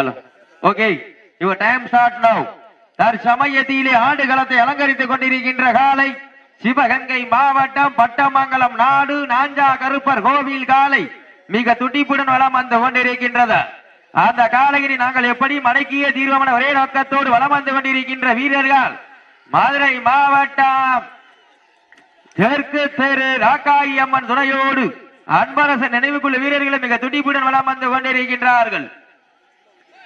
Hello okay your time start now தற்சமயத்திலே ஆடுகளத்தை அலங்கரித்துக் கொண்டிருக்கின்ற காலை சிவகங்கை மாவட்டம் பட்டமங்கலம் நாடு நாஞ்சா கருப்பர் கோவில் காலை மிக துடிப்புடன் வளம் வந்து கொண்டிருக்கின்றது. அந்த காலையில் நாங்கள் எப்படி மடக்கிய தீர்வமான ஒரே நோக்கத்தோடு வளம் வந்து கொண்டிருக்கின்ற வீரர்கள் மதுரை மாவட்டம். தெற்கு தெரு ராக்காயி அம்மன் துணையோடு அன்பரசன் நினைவுக்குள்ள வீரர்களை மிக துடிப்புடன் வளம் வந்து கொண்டிருக்கின்றார்கள்.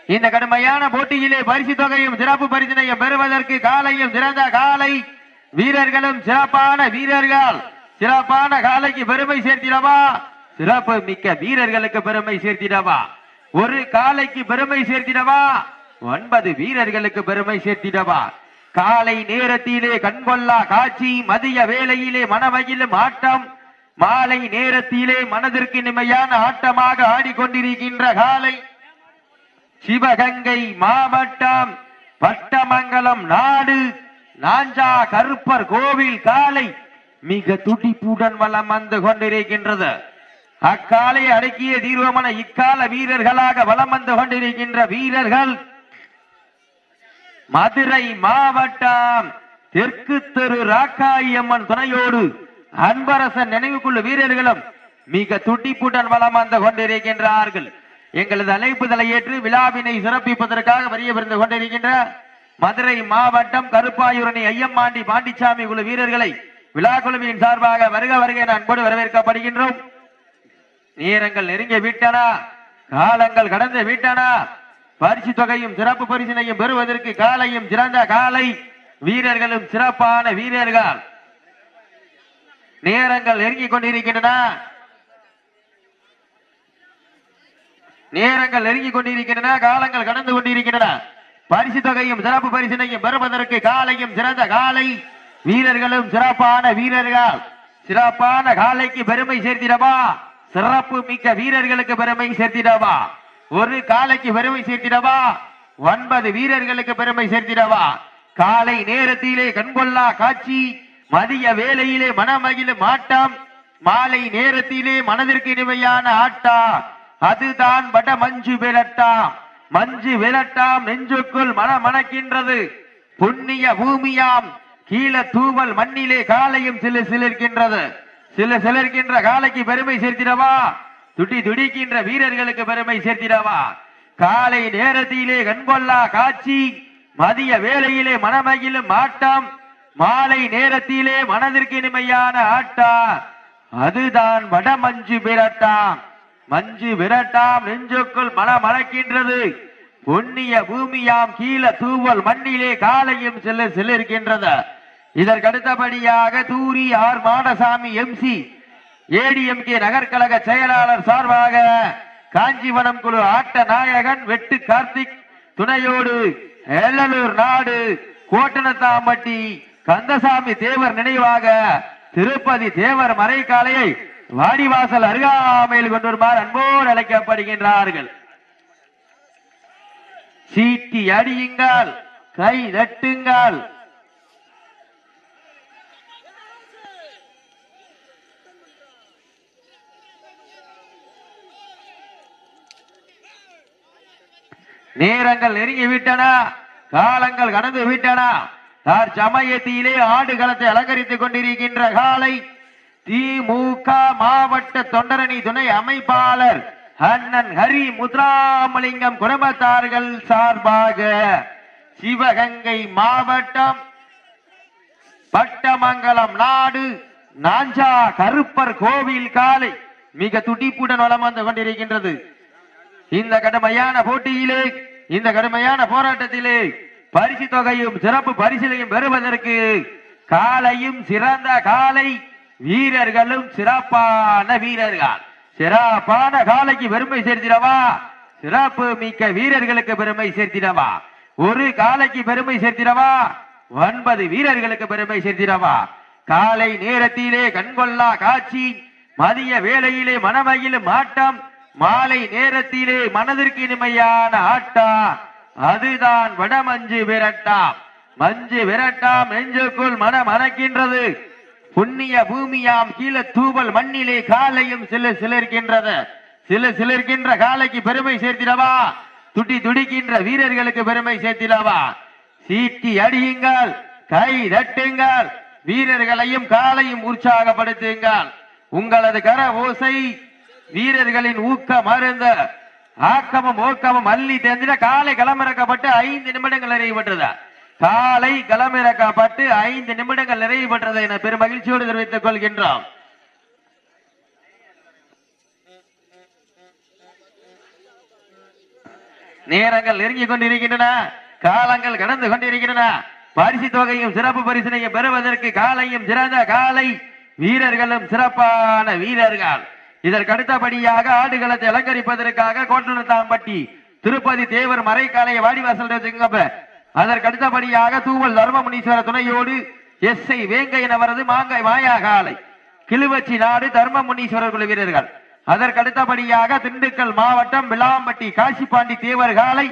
இந்த கடுமையான போட்டியிலே பரிசு தொகையும் சிறப்பு பரிசினையும் பெறுவதற்கு காலையும் சிறந்த காலை வீரர்களும் சிறப்பான வீரர்கள். சிறப்பான காலைக்கு பெருமை சேர்த்திடவா? சிறப்பு மிக்க வீரர்களுக்கு பெருமை சேர்த்திடவா? ஒரு காலைக்கு பெருமை சேர்த்திடவா? ஒன்பது வீரர்களுக்கு பெருமை சேர்த்திடவா? காலை நேரத்திலே கண்கொள்ளா காட்சி மதிய வேளையிலே மனமகிழும் ஆட்டம் மாலை நேரத்திலே மனதிற்கு நிமையான ஆட்டமாக ஆடிக்கொண்டிருக்கின்ற காலை சிவகங்கை மாவட்டம் பட்டமங்கலம் நாடு நாஞ்சா கருப்பர் கோவில் காலை மிக துடிப்புடன் வலம் வந்து கொண்டிருக்கின்றது. அக்காலை அடக்கிய தீர்வமன இக்கால வீரர்களாக வலம் வந்து கொண்டிருக்கின்ற வீரர்கள் மதுரை மாவட்டம் தெற்கு தெரு ராக்காயம்மன் துணையோடு அன்பரசன் நினைவுக்குள்ள வீரர்களும் மிக துடிப்புடன் வலம் வந்து கொண்டிருக்கின்றார்கள். எங்களது அழைப்புதலை ஏற்று விழாவினை சிறப்பிப்பதற்காக வரிய விருந்து கொண்டிருக்கின்ற மதுரை மாவட்டம் கருப்பாயூரணி ஐயம்மாண்டி பாண்டிச்சாமி குழு வீரர்களை விழா குழுவின் சார்பாக வருக வருக என அன்போடு வரவேற்கப்படுகின்றோம். நேரங்கள் நெருங்கி விட்டனா. காலங்கள் கடந்து விட்டனா. பரிசு தொகையும் சிறப்பு பரிசினையும் பெறுவதற்கு காலையும் சிறந்த காலை. வீரர்களும் சிறப்பான வீரர்கள். நேரங்கள் நெருங்கிக் கொண்டிருக்கின்றன. நேரங்கள் நெருங்கிக் கொண்டிருக்கின்றன காலங்கள் கடந்து கொண்டிருக்கின்றன. பரிசு தொகையும் சிறப்பு பரிசினையும் பெறுவதற்கு காலையும் சிறந்த காலை. வீரர்களும் சிறப்பான வீரர்கள். சிறப்பான காலைக்கு பெருமை சேர்த்திடவா? சிறப்பு மிக்க வீரர்களுக்கு பெருமை சேர்த்திடவா? ஒரு காலைக்கு பெருமை சேர்த்திடவா? ஒன்பது வீரர்களுக்கு பெருமை சேர்த்திடவா? காலை நேரத்திலே கண்கொள்ளா காட்சி மதிய வேளையிலே மனமகிழும் ஆட்டம் மாலை நேரத்திலே மனதிற்கு இனிமையான ஆட்டா அதுதான் வட மஞ்சு விரட்டாம் மஞ்சு விரட்டாம் நெஞ்சுக்குள் மனமணக்கின்றது. புண்ணிய பூமியாம் கீழ தூவல் மண்ணிலே காலையும் சில சிலிர்க்கின்றது. சில சிலர்க்கின்ற காலைக்கு பெருமை சேர்த்திடவா? துடி துடிக்கின்ற வீரர்களுக்கு பெருமை சேர்த்திடவா? காலை நேரத்திலே கண்கொள்ளா காட்சி மதிய வேளையிலே மனமகிழும் ஆட்டம் மாலை நேரத்திலே மனதிற்கு இனிமையான ஆட்டா அதுதான் வட மஞ்சு மஞ்சு விரட்டாம் நெஞ்சுக்குள் மனமளக்கின்றது பொன்னிய பூமியாம் கீழ தூவல் மண்ணிலே காலையும் செல்ல செல்லிருக்கின்றது. இதற்கடுத்தபடியாக தூரி ஆர் மாடசாமி எம்சி ஏடிஎம்கே நகர்கழக செயலாளர் சார்பாக காஞ்சிவனம் குழு ஆட்ட நாயகன் வெட்டு கார்த்திக் துணையோடு எல்லலூர் நாடு கோட்டனத்தாம்பட்டி கந்தசாமி தேவர் நினைவாக திருப்பதி தேவர் மறைக்காலையை வாடிவாசல் அருகாமையில் கொண்டு வருமாறு அன்போடு அழைக்கப்படுகின்றார்கள். சீட்டி அடியுங்கள் கை தட்டுங்கள். நேரங்கள் நெருங்கி விட்டன காலங்கள் கடந்து விட்டன தார் சமயத்திலேயே ஆடு ஆடுகளத்தை அலங்கரித்துக் கொண்டிருக்கின்ற காலை திமுக மாவட்ட தொண்டரணி துணை அமைப்பாளர் அண்ணன் ஹரி முத்ராமலிங்கம் குடும்பத்தார்கள் சார்பாக சிவகங்கை மாவட்டம் பட்டமங்கலம் நாடு நாஞ்சா கருப்பர் கோவில் காலை மிக துடிப்புடன் வளம் வந்து கொண்டிருக்கின்றது. இந்த கடுமையான போட்டியிலே இந்த கடுமையான போராட்டத்திலே பரிசு தொகையும் சிறப்பு பரிசிலையும் பெறுவதற்கு காலையும் சிறந்த காலை வீரர்களும் சிறப்பான வீரர்கள். சிறப்பான காலைக்கு பெருமை சேர்த்திடவா? சிறப்பு மிக்க வீரர்களுக்கு பெருமை சேர்த்திடவா? ஒரு காலைக்கு பெருமை சேர்த்திடவா? ஒன்பது வீரர்களுக்கு பெருமை சேர்த்திடவா? காலை நேரத்திலே கண்கொள்ளா காட்சி மதிய வேளையிலே மனமகிழும் ஆட்டம் மாலை நேரத்திலே மனதிற்கு இனிமையான ஆட்டா அதுதான் வடமஞ்சு விரட்டாம். மஞ்சு விரட்டாம் நெஞ்சுக்குள் மனம் அணக்கின்றது. புண்ணிய பூமியாம் கீழே தூவல் மண்ணிலே காலையும் சில சிலர்கின்றது சில சிலர்கின்ற காலைக்கு பெருமை சேர்த்திடவா? துடி துடிக்கின்ற வீரர்களுக்கு பெருமை சேர்த்திடவா? சீட்டி அடியுங்கள் கை தட்டுங்கள் வீரர்களையும் காலையும் உற்சாகப்படுத்துங்கள். உங்களது கர ஓசை வீரர்களின் ஊக்க மருந்த. ஆக்கமும் ஊக்கமும் அள்ளி தெரிஞ்சிட காலை களமிறக்கப்பட்டு ஐந்து நிமிடங்கள் நிறைவு காலை களமிறக்கப்பட்டு ஐந்து நிமிடங்கள் நிறைவு பெற்றது என பெரும் மகிழ்ச்சியோடு தெரிவித்துக் கொள்கின்றோம். நேரங்கள் நெருங்கிக் கொண்டிருக்கின்றன. காலங்கள் கடந்து கொண்டிருக்கின்றன. பரிசு தொகையும் சிறப்பு பரிசனையும் பெறுவதற்கு காலையும் சிறந்த காலை வீரர்களும் சிறப்பான வீரர்கள். இதற்கு அடுத்தபடியாக ஆடுகளத்தை அலங்கரிப்பதற்காக கோட்டனத்தாம்பட்டி திருப்பதி தேவர் மறைக்காலையை வாடிவாசல் அதற்கு அடுத்தபடியாக தூவல் தர்மமுனீஸ்வர துணையோடு எஸ் ஐ வேங்கையன் அவரது மாங்காய் மாயா காலை கிழுவச்சி நாடு தர்மமுனீஸ்வரர் குழு வீரர்கள். அதற்கு அடுத்தபடியாக திண்டுக்கல் மாவட்டம் விளாம்பட்டி காசிப்பாண்டி தேவர் காலை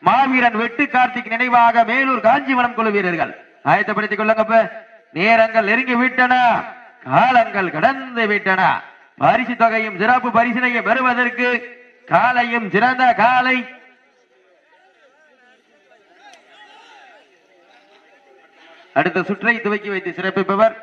மாவீரன் வெட்டு கார்த்திக் நினைவாக மேலூர் காஞ்சிவனம் குழு வீரர்கள். ஆயத்தப்படுத்திக் கொள்ளுங்கப்ப. நேரங்கள் நெருங்கி விட்டன. காலங்கள் கடந்து விட்டன. பரிசு தொகையும் சிறப்பு பரிசினையும் பெறுவதற்கு காலையும் சிறந்த காலை அடுத்த சுற்றை துவக்கி வைத்து சிறப்பிப்பவர்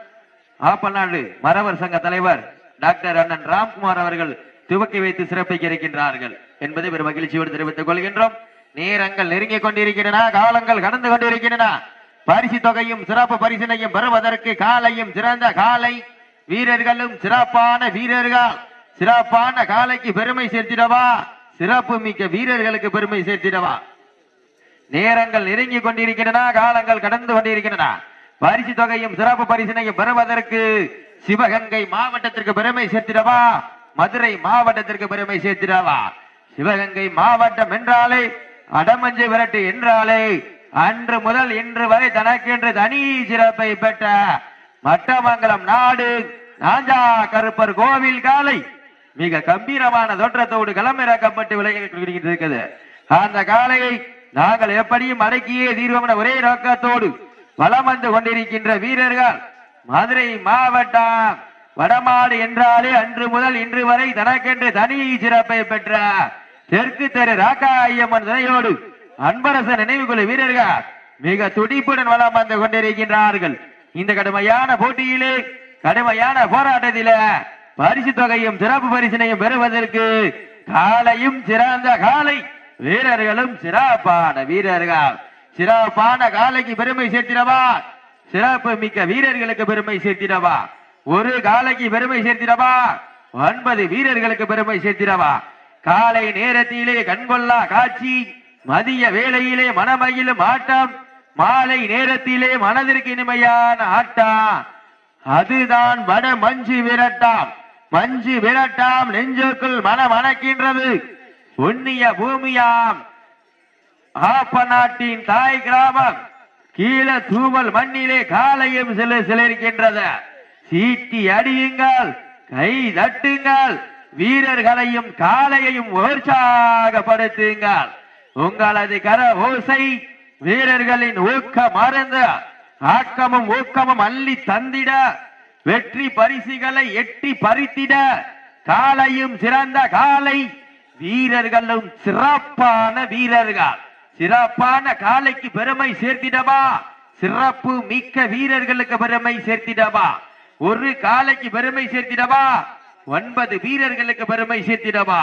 ஆப்பநாடு மரவர் சங்க தலைவர் டாக்டர் அண்ணன் ராம்குமார் அவர்கள் துவக்கி வைத்து சிறப்பிக்க இருக்கின்றார்கள் என்பதை பெரும் மகிழ்ச்சியோடு தெரிவித்துக் கொள்கின்றோம். நேரங்கள் நெருங்கிக் கொண்டிருக்கின்றன காலங்கள் கடந்து கொண்டிருக்கின்றன. பரிசு தொகையும் சிறப்பு பரிசினையும் பெறுவதற்கு காலையும் சிறந்த காலை வீரர்களும் சிறப்பான வீரர்கள். சிறப்பான காலைக்கு பெருமை சேர்த்திடவா? சிறப்பு மிக்க வீரர்களுக்கு பெருமை சேர்த்திடவா? நேரங்கள் நெருங்கி கொண்டிருக்கின்றன காலங்கள் கடந்து கொண்டிருக்கின்றன. பரிசு தொகையும் சிறப்பு பரிசினையும் பெறுவதற்கு சிவகங்கை மாவட்டத்திற்கு பெருமை சேர்த்திடவா? மதுரை மாவட்டத்திற்கு பெருமை சேர்த்திடவா? சிவகங்கை மாவட்டம் என்றாலே அடமஞ்சு விரட்டு என்றாலே அன்று முதல் இன்று வரை தனக்கென்று தனி சிறப்பை பெற்ற மட்டமங்கலம் நாடு ராஜா கருப்பர் கோவில் காலை. மிக கம்பீரமான தோற்றத்தோடு களமிறக்கப்பட்டு விளையாடி இருக்கிறது அந்த காலையை நாங்கள் எப்படியும் அடக்கியே தீர்வோம் என ஒரே நோக்கத்தோடு வளம் வந்து கொண்டிருக்கின்ற வீரர்கள் மதுரை மாவட்டம் வடமாடு என்றாலே அன்று முதல் இன்று வரை தனக்கென்று தனி சிறப்பை பெற்ற தெற்கு தெரு ராக்கா ஐயம்மன் துணையோடு அன்பரசன் நினைவுக்குழு வீரர்கள் மிக துடிப்புடன் வளம் வந்து கொண்டிருக்கின்றார்கள். இந்த கடுமையான போட்டியிலே கடுமையான போராட்டத்தில பரிசு தொகையும் சிறப்பு பரிசினையும் பெறுவதற்கு காலையும் சிறந்த காலை வீரர்களும் சிறப்பான வீரர்கள். சிறப்பான காலைக்கு பெருமை சேர்த்திடவா? சிறப்பு மிக்க வீரர்களுக்கு பெருமை சேர்த்திடவா? ஒரு காலைக்கு பெருமை சேர்த்திடவா? ஒன்பது வீரர்களுக்கு பெருமை சேர்த்திடவா? காலை நேரத்திலே கண்கொள்ளா காட்சி மதிய வேளையிலே மனமயிலும் ஆட்டம் மாலை நேரத்திலே மனதிற்கு இனிமையான ஆட்டம். அதுதான் வட மஞ்சு விரட்டாம். மஞ்சு விரட்டாம் நெஞ்சுக்குள் மனம் அணக்கின்றது. புண்ணிய பூமியாம். ஆப்ப நாட்டின் தாய் கிராமம். கீழே தூவல் மண்ணிலே காலையும் சில சிலர்கின்றது சீட்டி அடியுங்கள் கை தட்டுங்கள் வீரர்களையும் காலையையும் உற்சாகப்படுத்துங்கள் உங்களது கர ஓசை வீரர்களின் ஊக்க மறந்து ஆக்கமும் ஊக்கமும் அள்ளி தந்திட. வெற்றி பரிசுகளை எட்டி பறித்திட. காலையும் சிறந்த காலை வீரர்களும் சிறப்பான வீரர்கள். சிறப்பான காலைக்கு பெருமை சேர்த்திடவா? சிறப்பு மிக்க வீரர்களுக்கு பெருமை சேர்த்திடவா? ஒரு காலைக்கு பெருமை சேர்த்திடவா? ஒன்பது வீரர்களுக்கு பெருமை சேர்த்திடவா?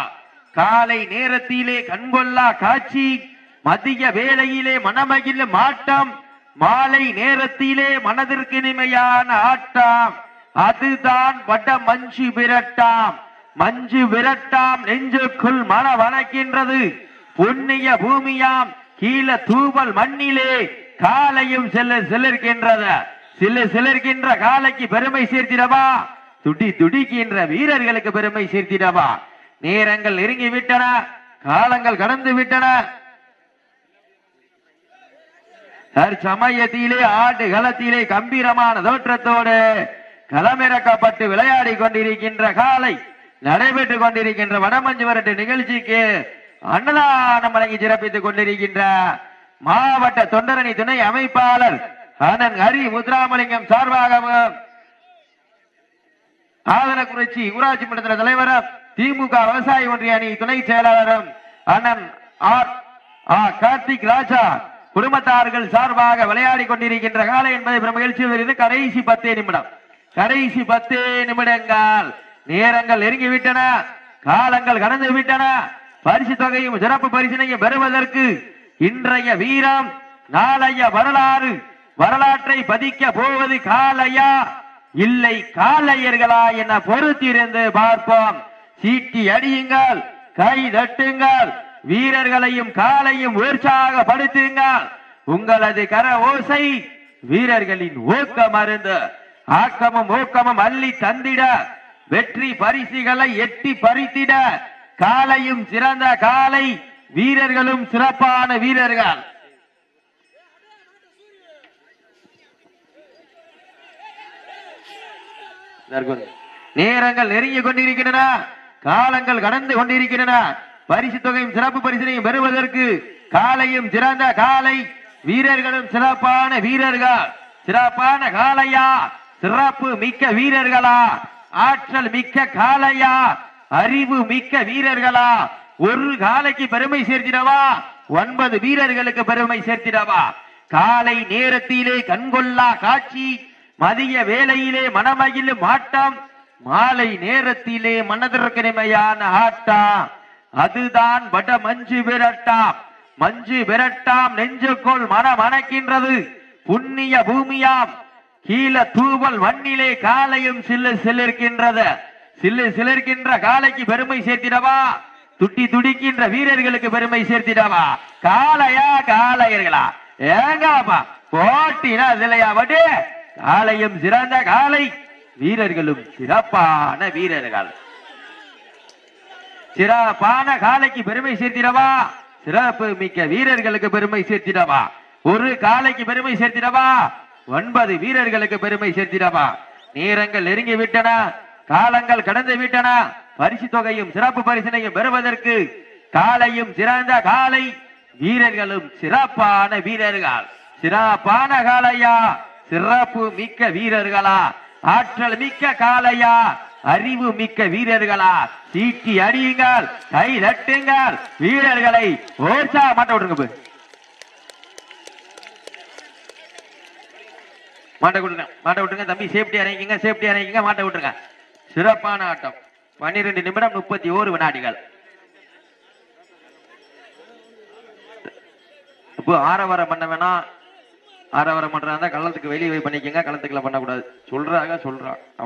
காலை நேரத்திலே கண்கொள்ளா காட்சி மதிய வேளையிலே மனமகிழ் மாட்டம் மாலை நேரத்திலே மனதிற்கு இனிமையான ஆட்டம். அதுதான் வட மஞ்சு விரட்டாம். மஞ்சு விரட்டாம் நெஞ்சுக்குள் மன வணக்கின்றது புண்ணிய பூமியாம் கீழ தூவல் மண்ணிலே காலையும் செல்ல சிலர்கின்றது சில சிலர்கின்ற காலைக்கு பெருமை சேர்த்திடவா? துடி துடிக்கின்ற வீரர்களுக்கு பெருமை சேர்த்திடவா? நேரங்கள் நெருங்கி விட்டன காலங்கள் கடந்து விட்டன தற்சமயத்திலே ஆட்டு களத்திலே கம்பீரமான தோற்றத்தோடு களமிறக்கப்பட்டு விளையாடி கொண்டிருக்கின்ற காலை நடைபெற்றுக் கொண்டிருக்கின்ற வடமஞ்சு வரட்டு நிகழ்ச்சிக்கு அன்னதானம் வழங்கி சிறப்பித்துக் கொண்டிருக்கின்ற மாவட்ட தொண்டரணி துணை அமைப்பாளர் அண்ணன் ஹரி முத்ராமலிங்கம் சார்பாகவும் ஆதரக்குறிச்சி ஊராட்சி மன்ற தலைவரும் திமுக விவசாய ஒன்றிய அணி துணை செயலாளரும் அண்ணன் ஆர் ஆ கார்த்திக் ராஜா குடும்பத்தார்கள் சார்பாக விளையாடி கொண்டிருக்கின்ற காலை என்பதை பெரும் மகிழ்ச்சியில் இருந்து கடைசி பத்தே நிமிடம். கடைசி பத்தே நிமிடங்கள். நேரங்கள் நெருங்கி விட்டன காலங்கள் கடந்து விட்டன பரிசு தொகையும் சிறப்பு பரிசினையும் பெறுவதற்கு இன்றைய வீரம் நாளைய வரலாறு வரலாற்றை பதிக்க போவது காலையா? இல்லை காலையர்களா என பொறுத்திருந்து பார்ப்போம். சீட்டி அடியுங்கள் கை தட்டுங்கள் வீரர்களையும் காலையும் உற்சாகப்படுத்துங்கள். உங்களது கர ஓசை வீரர்களின் ஊக்கம் அருந்து ஆக்கமும் ஊக்கமும் அள்ளி தந்திட வெற்றி பரிசுகளை எட்டி பறித்திட காலையும் சிறந்த காலை வீரர்களும் சிறப்பான வீரர்கள். நேரங்கள் நெருங்கி கொண்டிருக்கின்றன. காலங்கள் கடந்து கொண்டிருக்கின்றன. பரிசு தொகையும் சிறப்பு பரிசனையும் பெறுவதற்கு காலையும் சிறந்த காலை வீரர்களும் சிறப்பான வீரர்கள். சிறப்பான காலையா? சிறப்பு மிக்க வீரர்களா? ஆற்றல் மிக்க காளையா அறிவு மிக்க வீரர்களா? ஒரு காலைக்கு பெருமை சேர்த்திடவா? ஒன்பது வீரர்களுக்கு பெருமை சேர்த்திடவா? காலை நேரத்திலே கண்கொள்ளா காட்சி மதிய வேலையிலே மனமகிழும் ஆட்டம் மாலை நேரத்திலே மனதிற்கு நிமையான ஆட்டம். அதுதான் வட மஞ்சு விரட்டாம். மஞ்சு விரட்டாம் நெஞ்சுக்குள் மனம் அணைக்கின்றது. புண்ணிய பூமியாம். கீழ தூவல் வண்ணிலே காலையும் சில்லு சிலிருக்கின்றது. சில்லு சிலிருக்கின்ற காலைக்கு பெருமை சேர்த்திடவா? துட்டி துடிக்கின்ற வீரர்களுக்கு பெருமை சேர்த்திடவா? காளையா காளையர்களா? ஏங்கப்பா போட்டினா இல்லையா வட்டி காலையும் சிறந்த காலை வீரர்களும் சிறப்பான வீரர்கள். சிறப்பான காலைக்கு பெருமை சேர்த்திடவா? சிறப்பு மிக்க வீரர்களுக்கு பெருமை சேர்த்திடவா? ஒரு காலைக்கு பெருமை சேர்த்திடவா? ஒன்பது வீரர்களுக்கு பெருமை சேர்த்திடவா. நேரங்கள் நெருங்கி விட்டன காலங்கள் கடந்து விட்டன பரிசு தொகையும் சிறப்பு பரிசினையும் பெறுவதற்கு காலையும் சிறந்த காலை வீரர்களும் சிறப்பான வீரர்கள். சிறப்பான காலையா? சிறப்பு மிக்க வீரர்களா? ஆற்றல் மிக்க காலையா? அறிவு மிக்க வீரர்களா? சீட்டி அடியுங்கள் கை தட்டுங்கள் வீரர்களை ஓசா மாட்ட விட்டுருங்க மாட்டை விட்டுருங்க மாட்ட விட்டுருங்க. தம்பி சேஃப்டி இறங்கிங்க சேஃப்டி இறங்கிங்க மாட்ட விட்டுருங்க. சிறப்பான ஆட்டம். பன்னிரெண்டு நிமிடம் முப்பத்தி ஓரு வினாடிகள். இப்போ ஆரவாரம் பண்ண வேணாம் ஆரவாரம் பண்றாங்க களத்துக்கு வெளியே போய் பண்ணிக்கங்க களத்துக்குள்ள பண்ணக்கூடாது. சொல்றாங்க சொல்றான் அவன்